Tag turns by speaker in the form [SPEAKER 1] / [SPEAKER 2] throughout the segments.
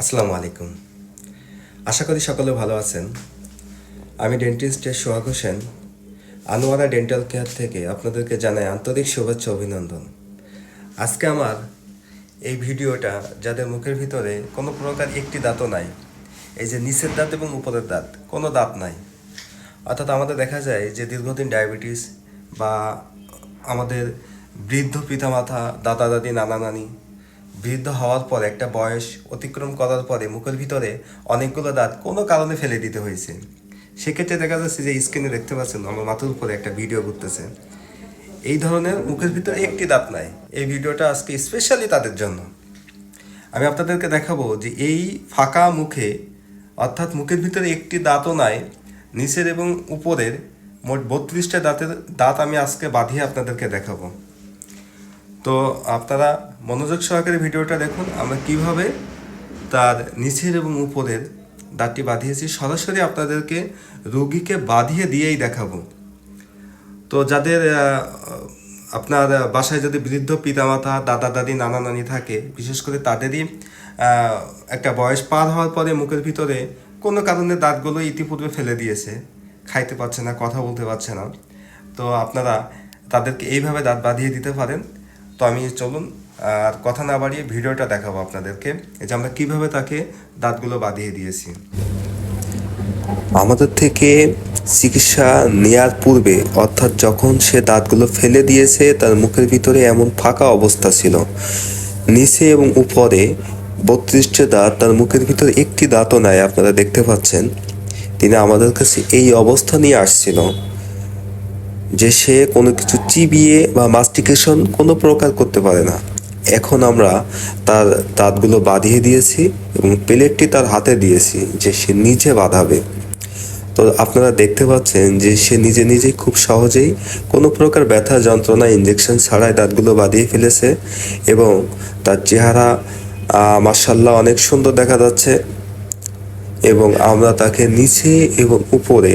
[SPEAKER 1] আসসালামু আলাইকুম। আশা করি সকলে ভালো আছেন। আমি ডেন্টিস্টের সোহাগ হোসেন। আনোয়ারা ডেন্টাল কেয়ার থেকে আপনাদেরকে জানাই আন্তরিক শুভেচ্ছা অভিনন্দন। আজকে আমার এই ভিডিওটা যাদের মুখের ভিতরে কোনো প্রকার একটি দাঁতও নাই, এই যে নিচের দাঁত এবং উপরের দাঁত, কোনো দাঁত নাই। অর্থাৎ আমাদের দেখা যায় যে দীর্ঘদিন ডায়াবেটিস বা আমাদের বৃদ্ধ পিতামাতা, দাদা, দাদি, নানা, নানি বৃদ্ধ হওয়ার পর, একটা বয়স অতিক্রম করার পরে মুখের ভিতরে অনেকগুলো দাঁত কোনো কারণে ফেলে দিতে হয়েছে। সেক্ষেত্রে দেখা যাচ্ছে যে স্ক্রিনে দেখতে পাচ্ছেন, আমার মাথার উপরে একটা ভিডিও ঘুরতেছে। এই ধরনের মুখের ভিতরে একটি দাঁত নাই। এই ভিডিওটা আজকে স্পেশালি তাদের জন্য। আমি আপনাদেরকে দেখাবো যে এই ফাঁকা মুখে, অর্থাৎ মুখের ভিতরে একটি দাঁতও নাই, নিচের এবং উপরের মোট বত্রিশটা দাঁতের দাঁত আমি আজকে বাঁধিয়ে আপনাদেরকে দেখাবো। তো আপনারা মনোযোগ সহকারে ভিডিওটা দেখুন, আমরা কীভাবে তার নিচের এবং উপরের দাঁতটি বাঁধিয়েছি। সরাসরি আপনাদেরকে রুগীকে বাঁধিয়ে দিয়েই দেখাবো। তো যাদের আপনার বাসায় যদি বৃদ্ধ পিতামাতা, দাদা, দাদি, নানা, নানি থাকে, বিশেষ করে তাদেরই একটা বয়স পার হওয়ার পরে মুখের ভিতরে কোনো কারণে দাঁতগুলো ইতিপূর্বে ফেলে দিয়েছে, খাইতে পারছে না, কথা বলতে পারছে না। তো আপনারা তাদেরকে এইভাবে দাঁত বাঁধিয়ে দিতে পারেন। তো আমি চলুন আর কথা না বাড়িয়ে ভিডিওটা দেখাবো আপনাদেরকে। যে আমরা কীভাবে তাকে দাঁতগুলো বাঁধিয়ে দিয়েছি। আমাদের থেকে চিকিৎসা নেয়ার পূর্বে, অর্থাৎ যখন সে দাঁতগুলো ফেলে দিয়েছে, তার মুখের ভিতরে এমন ফাঁকা অবস্থা ছিল। নিচে এবং উপরে বত্রিশটি দাঁত, তার মুখের ভিতরে একটি দাঁতও নাই, আপনারা দেখতে পাচ্ছেন। তিনি আমাদের কাছে এই অবস্থা নিয়ে আসছিল যে সে কোনো কিছু চিবিয়ে বা মাস্টিকেশন কোনো প্রকার করতে পারে না। এখন আমরা তার দাঁতগুলো বাঁধিয়ে দিয়েছি এবং প্লেটটি তার হাতে দিয়েছি যে সে নিজে বাঁধাবে। তো আপনারা দেখতে পাচ্ছেন যে সে নিজে নিজেই খুব সহজেই কোনো প্রকার ব্যথা, যন্ত্রণা ইঞ্জেকশন ছাড়াই দাঁতগুলো বাঁধিয়ে ফেলেছে এবং তার চেহারা মার্শাল্লাহ অনেক সুন্দর দেখা যাচ্ছে এবং আমরা তাকে নিচে এবং উপরে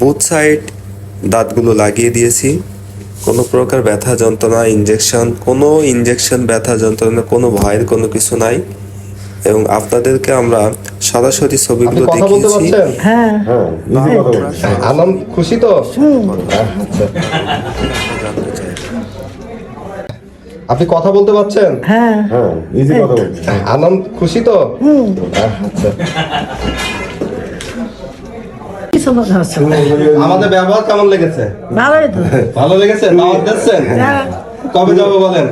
[SPEAKER 1] বোথ সাইড দাঁতগুলো লাগিয়ে দিয়েছি। কোনো প্রকার ব্যথা যন্ত্রণা ইঞ্জেকশন কোনো ইঞ্জেকশন ব্যথা যন্ত্রণা কোনো ভয়ের কোনো কিছু নাই। এবং আপনাদেরকে আমরা সরাসরি ছবিগুলো দেখিয়েছি।
[SPEAKER 2] হ্যাঁ।
[SPEAKER 3] হ্যাঁ নিজে কথা বলছেন আনন্দ খুশি তো? আপনি কথা বলতে পারছেন?
[SPEAKER 2] হ্যাঁ।
[SPEAKER 3] হ্যাঁ নিজে কথা বলছেন আনন্দ খুশি তো? আচ্ছা।
[SPEAKER 2] সমস্যা হচ্ছে
[SPEAKER 3] আমাদের ব্যবহার কেমন লেগেছে?
[SPEAKER 2] ভালোই তো।
[SPEAKER 3] ভালো লেগেছে? দাওয়াত দিচ্ছেন?
[SPEAKER 2] হ্যাঁ।
[SPEAKER 3] কবে যাব বলেন?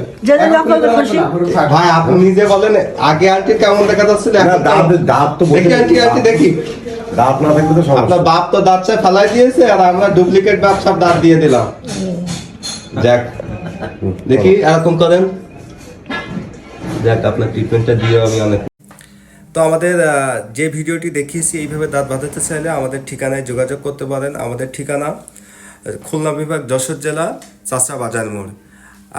[SPEAKER 3] ভাই আপনি নিজে বলেন আগে আন্টি কেমন দেখা যাচ্ছিল?
[SPEAKER 4] দাঁত তো
[SPEAKER 3] দেখি আন্টি আন্টি দেখি।
[SPEAKER 4] দাঁত না থাকলে তো
[SPEAKER 3] আপনার বাপ তো দাঁত চাই ফেলাই দিয়েছে আর আমরা ডুপ্লিকেট বাপ সব দাঁত দিয়ে দিলাম। যাক দেখি এরকম করেন। যাক আপনার ট্রিটমেন্টটা দিয়ে আমি অনেক
[SPEAKER 1] তো আমাদের যে ভিডিওটি দেখিয়েছি, এইভাবে দাঁত বাঁধাতে চাইলে আমাদের ঠিকানায় যোগাযোগ করতে পারেন। আমাদের ঠিকানা, খুলনা বিভাগ, যশোর জেলা চাষা বাজার মোড়।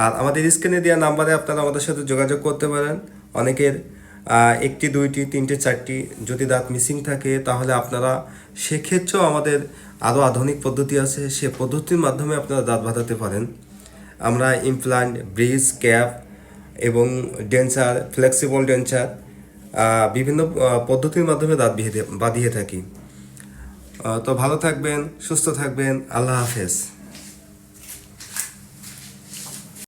[SPEAKER 1] আর আমাদের স্ক্রিনে দেওয়া নাম্বারে আপনারা আমাদের সাথে যোগাযোগ করতে পারেন। অনেকের একটি, দুইটি, তিনটে, চারটি যদি দাঁত মিসিং থাকে, তাহলে আপনারা সেক্ষেত্রেও আমাদের আরও আধুনিক পদ্ধতি আছে। সে পদ্ধতির মাধ্যমে আপনারা দাঁত বাঁধাতে পারেন। আমরা ইমপ্লান্ট ব্রিজ, ক্যাপ এবং ডেন্সার ফ্লেক্সিবল ডেন্সার বিভিন্ন পদ্ধতির মাধ্যমে দাঁত বাঁধিয়ে থাকি। তো ভালো থাকবেন সুস্থ থাকবেন আল্লাহ হাফেজ।